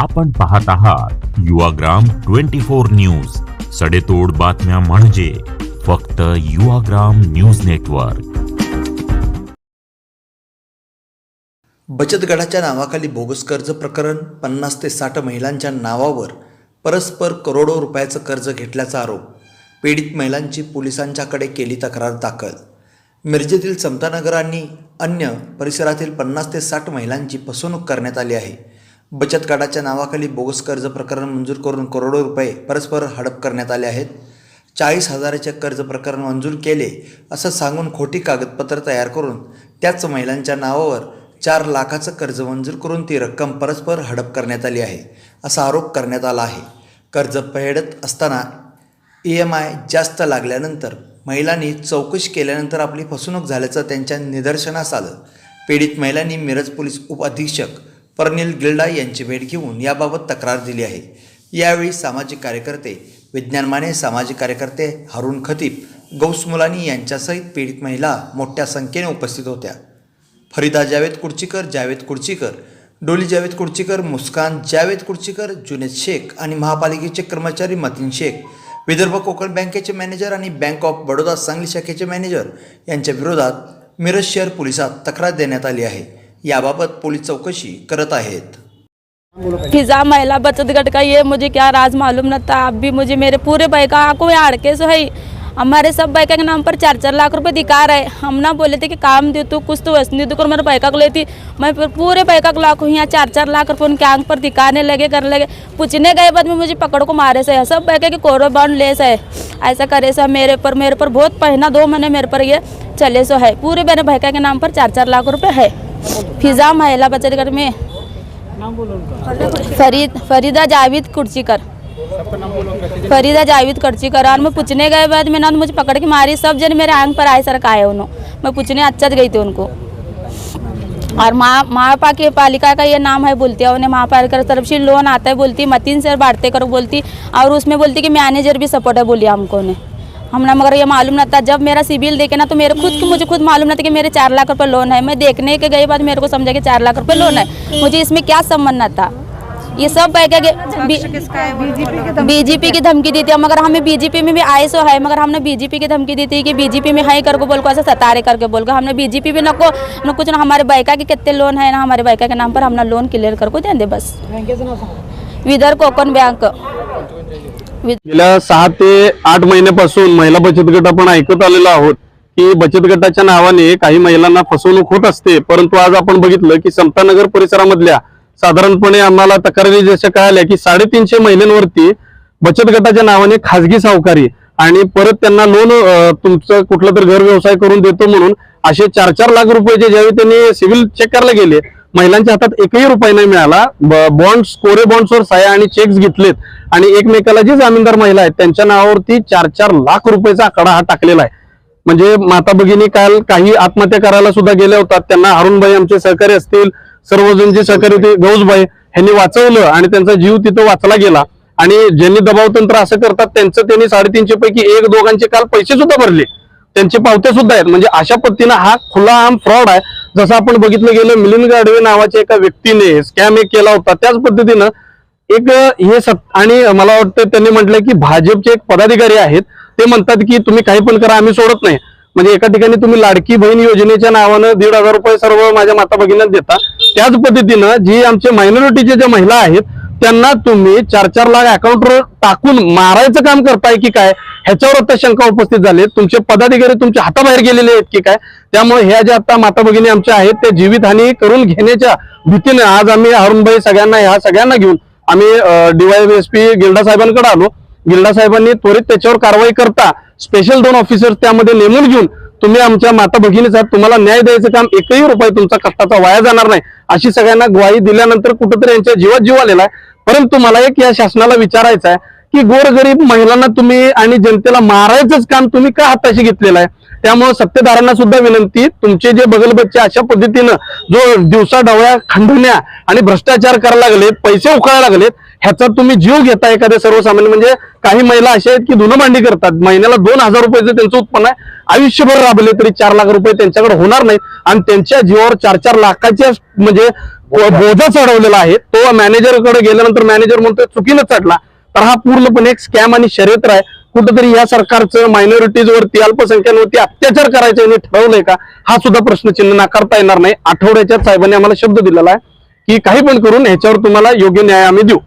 आपण पाहत आहात युवाग्राम ट्वेंटी फोर न्यूज. सडेतोड बातम्या म्हणजे फक्त युवाग्राम न्यूज नेटवर्क. बचत गटाच्या नावाखाली बोगस कर्ज प्रकरण पन्नास ते साठ महिलांच्या नावावर परस्पर करोडो रुपयाचं कर्ज घेतल्याचा आरोप. पीडित महिलांची पोलिसांच्याकडे केली तक्रार दाखल. मिरजेतील समतानगर आणि अन्य परिसरातील पन्नास ते साठ महिलांची फसवणूक करण्यात आली आहे. बचत कार्डाच्या नावाखाली बोगस कर्ज प्रकरण मंजूर करून करोडो रुपये परस्पर हडप करण्यात आले आहेत. चाळीस हजाराचे कर्ज प्रकरण मंजूर केले असं सांगून खोटी कागदपत्र तयार करून त्याच महिलांच्या नावावर चार लाखाचं कर्ज मंजूर करून ती रक्कम परस्पर हडप करण्यात आली आहे असा आरोप करण्यात आला आहे. कर्ज फेडत असताना ई एम आय जास्त लागल्यानंतर महिलांनी चौकशी केल्यानंतर आपली फसवणूक झाल्याचं त्यांच्या निदर्शनास आलं. पीडित महिलांनी मिरज पोलीस उपअधीक्षक परनील गिल्डा यांची भेट घेऊन याबाबत तक्रार दिली आहे. यावेळी सामाजिक कार्यकर्ते विज्ञान माने सामाजिक कार्यकर्ते हरुण खतीब गौस मुलानी यांच्यासहित पीडित महिला मोठ्या संख्येने उपस्थित होत्या. फरीदा जावेद कुर्चीकर जावेद कुर्चीकर डोली जावेद कुडचीकर मुस्कान जावेद कुर्चीकर जुनेद शेख आणि महापालिकेचे कर्मचारी मतीन शेख विदर्भ कोकण बँकेचे मॅनेजर आणि बँक ऑफ बडोदा सांगली शाखेचे मॅनेजर यांच्या विरोधात मिरज शहर पोलिसात तक्रार देण्यात आली आहे. याबाबत पोलीस चौकशी करत आहेत. फिजा महिला बचत गट का ये मुझे क्या राज मालूम न था अब भी मुझे मेरे पूरे बैका को अड़के सो है हमारे सब बैका के नाम पर चार चार लाख रुपए दिखा रहे। हम ना बोले थे कि काम दे तू, कुछ तो वैसे कर मेरे बैका को लेती मैं पूरे बैका को लाख, यहाँ चार चार लाख रुपए उनके आँख पर दिखाने लगे करने लगे। पूछने गए बाद में मुझे पकड़ को मारे से। सब बैका के कोरो बाउंड ले से। ऐसा करे सो मेरे पर मेरे पर बहुत पहना दो महीने मेरे पर ये चले सो है पूरे मेरे बैका के नाम पर चार चार लाख रुपए है। फिजा महिला बचत गट में फरीद फरीदा जावेद कुर्चीकर। फरीदा जावेद कुर्चीकर। और मैं पूछने गए बाद में ना मुझे पकड़ के मारी। सब जन मेरे आंग पर आए सर आए उन्होंने मैं पूछने अच्छा गई थी उनको। और माँ महापा की पालिका का ये नाम है बोलती है उन्हें महापालिका तरफ़ से लोन आता है बोलती मतीन सर बांटते करो बोलती और उसमें बोलती कि मैनेजर भी सपोर्ट है बोली हमको ने हमने मगर ये मालूम ना था। जब मेरा सिविल देखे ना तो मेरे खुद की मुझे खुद मालूम ना था कि मेरे चार लाख रुपये लोन है। मैं देखने के गई बाद मेरे को समझा कि चार लाख रुपये लोन है। मुझे इसमें क्या संबंध ना था। ये सब के बीजेपी की धमकी दी थी मगर हमें बीजेपी में भी आए सो है। मगर हमने बीजेपी की धमकी दी थी कि बीजेपी में है करके बोल को ऐसे सतारे करके बोल को। हमने बीजेपी भी को न कुछ ना हमारे बैका के कितने लोन है ना हमारे बैका के नाम पर हमने लोन क्लियर करको दे दे बस। विदर कोकन बैंक। गेल्या सहा ते आठ महिन्यापासून महिला बचत गट आपण ऐकत आलेलो आहोत की बचत गटाच्या नावाने काही महिलांना फसवणूक होत असते. परंतु आज आपण बघितलं की समतानगर परिसरामधल्या साधारणपणे आम्हाला तक्रारी जशा कळाल्या की साडेतीनशे महिलांवरती बचत गटाच्या नावाने खाजगी सावकारी आणि परत त्यांना लोन तुमचं कुठलं तर घर व्यवसाय करून देतो म्हणून असे चार चार लाख रुपयाचे ज्यावेळी त्यांनी सिव्हिल चेक करायला गेले महिलांच्या हातात एकही रुपये नाही मिळाला. बॉन्ड्स कोरे बॉन्ड्सवर सह्या आणि चेक्स घेतलेत. आणि एकमेकाला जी जामीनदार महिला आहेत त्यांच्या नावावरती चार चार लाख रुपयाचा आकडा हा टाकलेला आहे. म्हणजे माता भगिनी काल काही आत्महत्या करायला सुद्धा गेल्या होतात. त्यांना हरुणभाई आमचे सहकारी असतील सर्वजण जे सहकारी होते गौसभाई यांनी वाचवलं आणि त्यांचा जीव तिथं वाचला गेला. आणि ज्यांनी दबाव तंत्र असं करतात त्यांचं त्यांनी साडेतीनशे पैकी एक दोघांचे काल पैसे सुद्धा भरले. त्यांचे पावते सुद्धा आहेत. म्हणजे अशा पद्धतीनं हा खुला आम फ्रॉड आहे. जसं आपण बघितलं गेलं मिलिंद गाडवे नावाच्या एका व्यक्तीने स्कॅम एक केला होता. त्याच पद्धतीनं एक हे सत आणि मला वाटतं त्यांनी म्हटलं की भाजपचे एक पदाधिकारी आहेत. ते म्हणतात की तुम्ही काही पण करा आम्ही सोडत नाही. म्हणजे एका ठिकाणी तुम्ही लाडकी बहीण योजनेच्या नावानं दीड हजार रुपये सर्व माझ्या माता भगिनींना देता. त्याच पद्धतीनं जी आमचे मायनॉरिटीचे ज्या महिला आहेत त्यांना तुम्ही चार चार लाख अकाउंटवर टाकून मारायचं काम करताय की काय? ह्याच्यावर आता शंका उपस्थित झाले तुमचे पदाधिकारी तुमच्या हाताबाहेर गेलेले आहेत की काय? त्यामुळे ह्या ज्या आता माता भगिनी आमच्या आहेत त्या जीवितहानी करून घेण्याच्या भीतीने आज आम्ही अरुणभाई सगळ्यांना ह्या सगळ्यांना घेऊन आम्ही डीवायएसपी गिल्डा साहेबांकडे आलो. गिल्डा साहेबांनी त्वरित त्याच्यावर कारवाई करता स्पेशल दोन ऑफिसर्स त्यामध्ये नेमून घेऊन तुम्ही आमच्या माता भगिनी आहात, तुम्हाला न्याय द्यायचं काम एकही रुपये तुमचा कष्टाचा वाया जाणार नाही. अशी सगळ्यांना ग्वाही दिल्यानंतर कुठंतरी यांच्या जीवात जीव आलेला आहे. परंतु मला एक या शासनाला विचारायचं आहे की गोरगरीब महिलांना तुम्ही आणि जनतेला मारायचंच काम तुम्ही का हाताशी घेतलेलं आहे? त्यामुळे सत्तेधाऱ्यांना सुद्धा विनंती तुमचे जे बगलबच्चे अशा पद्धतीनं जो दिवसा डवळ्या खंडण्या आणि भ्रष्टाचार करायला लागलेत पैसे उकळायला लागलेत ह्याचा तुम्ही जीव घेता एखाद्या सर्वसामान्य म्हणजे काही महिला अशा आहेत की धुनमांडी भांडी करतात. महिन्याला दोन हजार रुपयाचं त्यांचं उत्पन्न आहे आयुष्यभर राबले तरी चार लाख रुपये त्यांच्याकडे होणार नाही. आणि त्यांच्या जीवावर चार चार लाखाच्या म्हणजे बोजा. चढवलेला आहे. तो मॅनेजरकडे गेल्यानंतर मॅनेजर म्हणतोय चुकीनं चढला. तर हा पूर्णपणे एक स्कॅम आणि शर्यत्र आहे. कुठंतरी या सरकारचं मायनॉरिटीज वरती अल्पसंख्याकांवरती अत्याचार करायचं यांनी ठरवलंय का? हा सुद्धा प्रश्नचिन्ह नाकारता येणार नाही. आठवड्याच्या साहेबांनी आम्हाला शब्द दिलेला आहे की काही पण करून ह्याच्यावर तुम्हाला योग्य न्याय आम्ही देऊ.